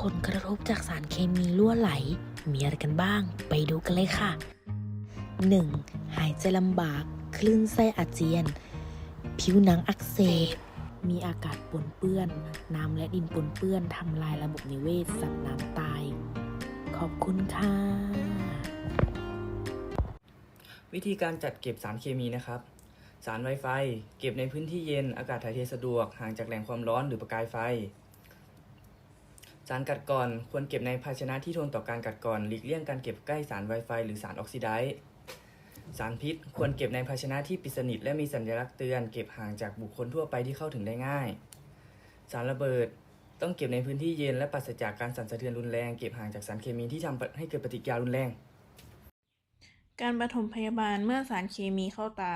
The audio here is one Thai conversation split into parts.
ผลกระทบจากสารเคมีรั่วไหล มีอะไรกันบ้าง ไปดูกันเลยค่ะ 1. หายใจลำบาก คลื่นไส้อาเจียน ผิวหนังอักเสบ มีอากาศปนเปื้อน น้ำและดินปนเปื้อนทำลายระบบนิเวศสัตว์น้ำตาย ขอบคุณค่ะ วิธีการจัดเก็บสารเคมีนะครับ สารไวไฟ เก็บในพื้นที่เย็น อากาศถ่ายเทสะดวก ห่างจากแหล่งความร้อนหรือประกายไฟ สารกัดกร่อนควรเก็บในภาชนะที่ทนต่อการกัดกร่อนหลีกเลี่ยงการเก็บใกล้สารไวไฟหรือสารออกซิไดซ์สารพิษควรเก็บในภาชนะที่ปิดสนิทและมีสัญลักษณ์เตือนเก็บห่างจากบุคคลทั่วไปที่เข้าถึงได้ง่าย สารระเบิดต้องเก็บในพื้นที่เย็นและปราศจากการสั่นสะเทือนรุนแรงเก็บห่างจากสารเคมีที่ทำให้เกิดปฏิกิริยารุนแรง การปฐมพยาบาลเมื่อสารเคมีเข้าตา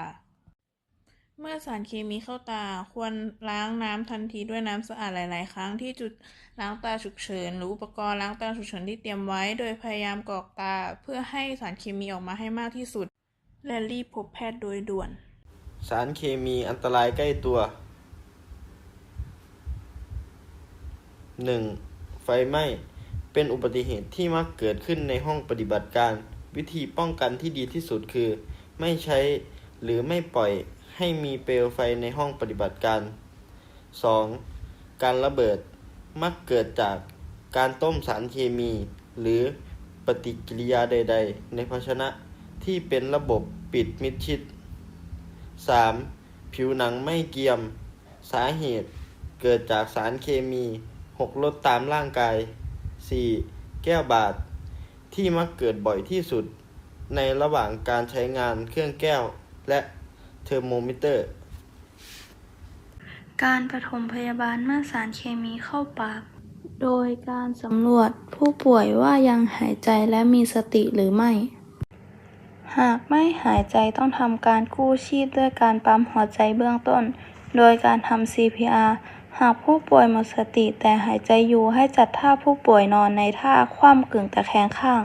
เมื่อสารเคมีเข้าตาควรล้างน้ำทันทีด้วยน้ำสะอาดหลาย ๆ ครั้งที่จุดล้างตาฉุกเฉิน หรืออุปกรณ์ล้างตาฉุกเฉินที่เตรียมไว้ โดยพยายามกรอกตาเพื่อให้สารเคมีออกมาให้มากที่สุด และรีบพบแพทย์โดยด่วน สารเคมีอันตรายใกล้ตัว 1. ไฟไหม้เป็นอุบัติเหตุที่มักเกิดขึ้นในห้องปฏิบัติการ วิธีป้องกันที่ดีที่สุดคือ ไม่ใช้หรือไม่ปล่อย ให้มีเปลวไฟในห้องปฏิบัติการ 2. การระเบิดมักเกิดจากการต้มสารเคมี หรือปฏิกิริยาใด ๆ ในภาชนะที่เป็นระบบปิดมิดชิด 3. ผิวหนังไม่เกรียม สาเหตุเกิดจากสารเคมีหกลดตามร่างกาย 4. แก้วบาดที่มักเกิดบ่อยที่สุด ในระหว่างการใช้งานเครื่องแก้วและ เทอร์โมมิเตอร์ การปฐมพยาบาลเมื่อสารเคมีเข้าปาก โดยการสำรวจผู้ป่วยว่ายังหายใจและมีสติหรือไม่ หากไม่หายใจต้องทำการกู้ชีพด้วยการปั๊มหัวใจเบื้องต้น โดยการทำ CPR หากผู้ป่วยหมดสติแต่หายใจอยู่ให้จัดท่าผู้ป่วยนอนในท่าคว่ำกึ่งตะแคงข้าง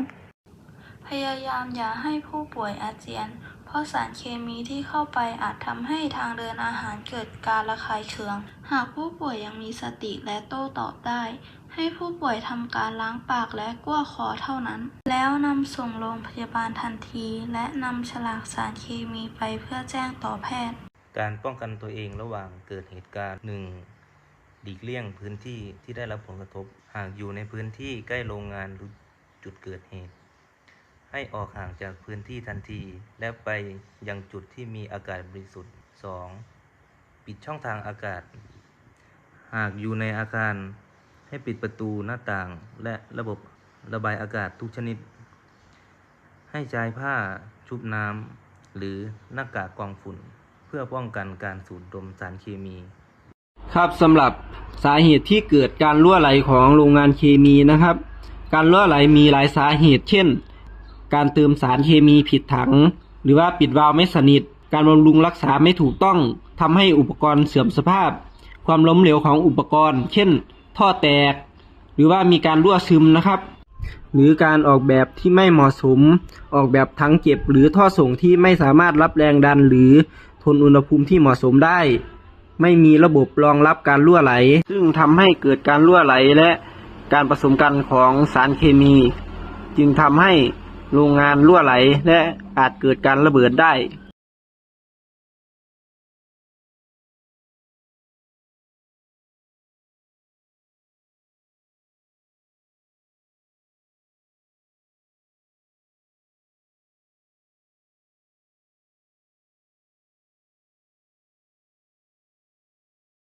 พยายามอย่าให้ผู้ป่วยอาเจียน เพราะสารเคมีที่เข้าไปอาจทำให้ทางเดินอาหารเกิดการระคายเคือง หากผู้ป่วยยังมีสติและโต้ตอบได้ ให้ผู้ป่วยทำการล้างปากและกั้วคอเท่านั้น แล้วนำส่งโรงพยาบาลทันที และนำฉลากสารเคมีไปเพื่อแจ้งต่อแพทย์ การป้องกันตัวเองระหว่างเกิดเหตุการณ์ 1. หลีกเลี่ยงพื้นที่ที่ได้รับผลกระทบ หากอยู่ในพื้นที่ใกล้โรงงานหรือจุดเกิดเหตุ ให้ออกห่างจากพื้นที่ทันที และไปยังจุดที่มีอากาศบริสุทธิ์ 2. ปิดช่องทางอากาศ หากอยู่ในอาคาร ให้ปิดประตูหน้าต่าง และระบบระบายอากาศทุกชนิด ให้ใช้ผ้าชุบน้ำหรือหน้ากากกองฝุ่น เพื่อป้องกันการสูดดมสารเคมี ครับสำหรับสาเหตุที่เกิดการรั่วไหลของโรงงานเคมีนะครับ การรั่วไหลมีหลายสาเหตุเช่น การเติมสารเคมีผิดถัง หรือว่าปิดวาล์วไม่สนิท การบำรุงรักษาไม่ถูกต้องทำให้อุปกรณ์เสื่อมสภาพ ความล้มเหลวของอุปกรณ์ เช่น ท่อแตก หรือว่ามีการรั่วซึมนะครับ หรือการออกแบบที่ไม่เหมาะสม ออกแบบทั้งเก็บ หรือท่อส่งที่ไม่สามารถรับแรงดัน หรือทนอุณหภูมิที่เหมาะสมได้ ไม่มีระบบรองรับการรั่วไหล ซึ่งทำให้เกิดการรั่วไหลและการผสมกันของสารเคมี จึงทำให้ โรงงานรั่วไหล และอาจเกิดการระเบิดได้